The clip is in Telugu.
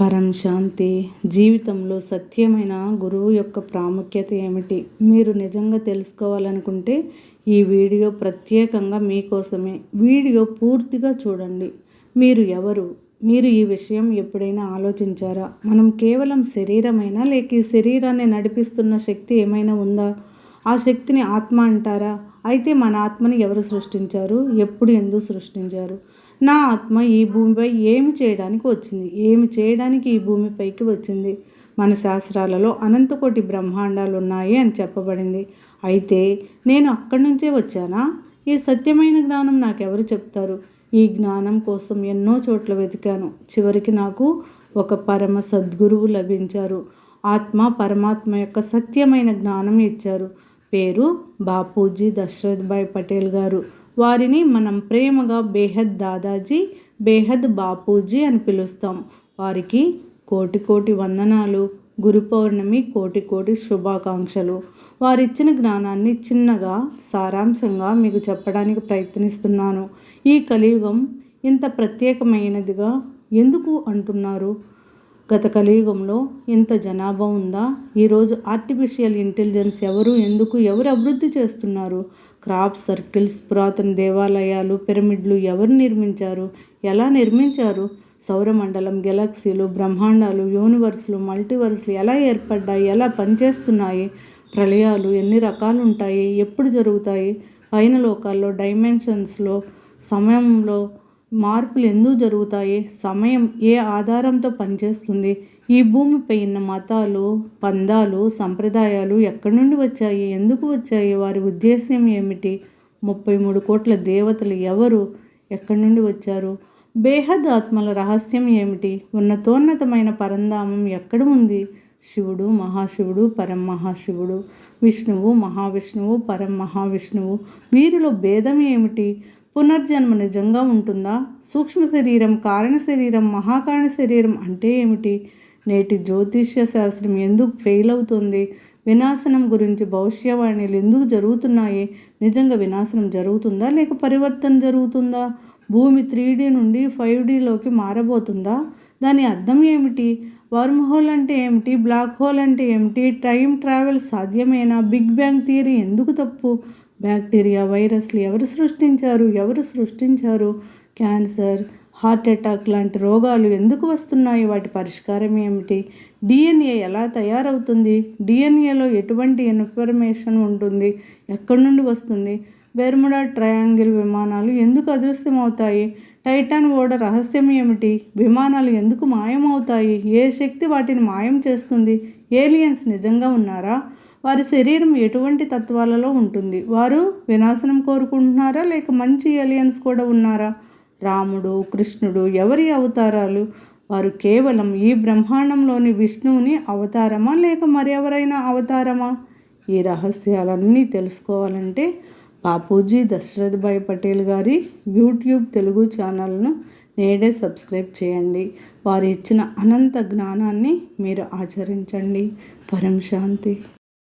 పరం శాంతి. జీవితంలో సత్యమైన గురువు యొక్క ప్రాముఖ్యత ఏమిటి? మీరు నిజంగా తెలుసుకోవాలనుకుంటే ఈ వీడియో ప్రత్యేకంగా మీకోసమే. వీడియో పూర్తిగా చూడండి. మీరు ఎవరు? మీరు ఈ విషయం ఎప్పుడైనా ఆలోచించారా? మనం కేవలం శరీరమైనా లేక ఈ శరీరాన్ని నడిపిస్తున్న శక్తి ఏమైనా ఉందా? ఆ శక్తిని ఆత్మ అంటారా? అయితే మన ఆత్మని ఎవరు సృష్టించారు? ఎప్పుడు ఎందుకు సృష్టించారు? నా ఆత్మ ఈ భూమిపై ఏమి చేయడానికి వచ్చింది? ఏమి చేయడానికి ఈ భూమిపైకి వచ్చింది? మన శాస్త్రాలలో అనంతకోటి బ్రహ్మాండాలు ఉన్నాయి అని చెప్పబడింది. అయితే నేను అక్కడి నుంచే వచ్చానా? ఈ సత్యమైన జ్ఞానం నాకెవరు చెప్తారు? ఈ జ్ఞానం కోసం ఎన్నో చోట్ల వెతికాను. చివరికి నాకు ఒక పరమ సద్గురువు లభించారు. ఆత్మ పరమాత్మ యొక్క సత్యమైన జ్ఞానం ఇచ్చారు. పేరు బాపూజీ దశరథ్ భాయ్ పటేల్ గారు. వారిని మనం ప్రేమగా బేహద్ దాదాజీ బేహద్ బాపూజీ అని పిలుస్తాం. వారికి కోటి కోటి వందనాలు గురు పౌర్ణమి కోటి కోటి శుభాకాంక్షలు. వారిచ్చిన జ్ఞానాన్ని చిన్నగా సారాంశంగా మీకు చెప్పడానికి ప్రయత్నిస్తున్నాను. ఈ కలియుగం ఇంత ప్రత్యేకమైనదిగా ఎందుకు అంటున్నారు? గత కలియుగంలో ఇంత జనాభా ఉందా? ఈరోజు ఆర్టిఫిషియల్ ఇంటెలిజెన్స్ ఎవరు ఎందుకు ఎవరు అభివృద్ధి చేస్తున్నారు? క్రాప్ సర్కిల్స్ పురాతన దేవాలయాలు పిరమిడ్లు ఎవరు నిర్మించారు? ఎలా నిర్మించారు? సౌరమండలం గెలాక్సీలు బ్రహ్మాండాలు యూనివర్స్లు మల్టీవర్స్లు ఎలా ఏర్పడ్డాయి? ఎలా పనిచేస్తున్నాయి? ప్రళయాలు ఎన్ని రకాలు ఉంటాయి ఎప్పుడు జరుగుతాయి? పైన లోకాల్లో డైమెన్షన్స్లో సమయంలో మార్పులు ఎందుకు జరుగుతాయి? సమయం ఏ ఆధారంతో పనిచేస్తుంది? ఈ భూమిపై ఉన్న మతాలు పందాలు సంప్రదాయాలు ఎక్కడి నుండి వచ్చాయి? ఎందుకు వచ్చాయి? వారి ఉద్దేశ్యం ఏమిటి? ముప్పై మూడు కోట్ల దేవతలు ఎవరు? ఎక్కడి నుండి వచ్చారు? బేహద్ ఆత్మల రహస్యం ఏమిటి? ఉన్నతోన్నతమైన పరంధామం ఎక్కడ ఉంది? శివుడు మహాశివుడు పరం మహాశివుడు విష్ణువు మహావిష్ణువు పరం మహావిష్ణువు వీరిలో భేదం ఏమిటి? పునర్జన్మ నిజంగా ఉంటుందా? సూక్ష్మ శరీరం కారణ శరీరం మహాకారణ శరీరం అంటే ఏమిటి? నేటి జ్యోతిష్య శాస్త్రం ఎందుకు ఫెయిల్ అవుతుంది? వినాశనం గురించి భవిష్యవాణిలు ఎందుకు జరుగుతున్నాయి? నిజంగా వినాశనం జరుగుతుందా? లేక పరివర్తన జరుగుతుందా? భూమి త్రీ డీ నుండి ఫైవ్ డీలోకి మారబోతుందా? దాని అర్థం ఏమిటి? వర్మ్ హోల్ అంటే ఏమిటి? బ్లాక్ హోల్ అంటే ఏమిటి? టైం ట్రావెల్ సాధ్యమేనా? బిగ్ బ్యాంగ్ థియరీ ఎందుకు తప్పు? బ్యాక్టీరియా వైరస్లు ఎవరు సృష్టించారు ఎవరు సృష్టించారు? క్యాన్సర్ హార్ట్ అటాక్ లాంటి రోగాలు ఎందుకు వస్తున్నాయి? వాటి పరిష్కారం ఏమిటి? డిఎన్ఏ ఎలా తయారవుతుంది? డిఎన్ఏలో ఎటువంటి ఇన్ఫర్మేషన్ ఉంటుంది? ఎక్కడి నుండి వస్తుంది? బెర్ముడా ట్రయాంగిల్ విమానాలు ఎందుకు అదృశ్యమవుతాయి? టైటాన్ ఓడ రహస్యం ఏమిటి? విమానాలు ఎందుకు మాయమవుతాయి? ఏ శక్తి వాటిని మాయం చేస్తుంది? ఏలియన్స్ నిజంగా ఉన్నారా? వారి శరీరం ఎటువంటి తత్వాలలో ఉంటుంది? వారు వినాశనం కోరుకుంటున్నారా? లేక మంచి ఏలియన్స్ కూడా ఉన్నారా? రాముడు కృష్ణుడు ఎవరి అవతారాలు? వారు కేవలం ఈ బ్రహ్మాండంలోని విష్ణువుని అవతారమా? లేక మరెవరైనా అవతారమా? ఈ రహస్యాలన్నీ తెలుసుకోవాలంటే బాపూజీ దశరథ్భాయ్ పటేల్ గారి యూట్యూబ్ తెలుగు ఛానల్ను నేడే సబ్స్క్రైబ్ చేయండి. వారు ఇచ్చిన అనంత జ్ఞానాన్ని మీరు ఆచరించండి. పరం శాంతి.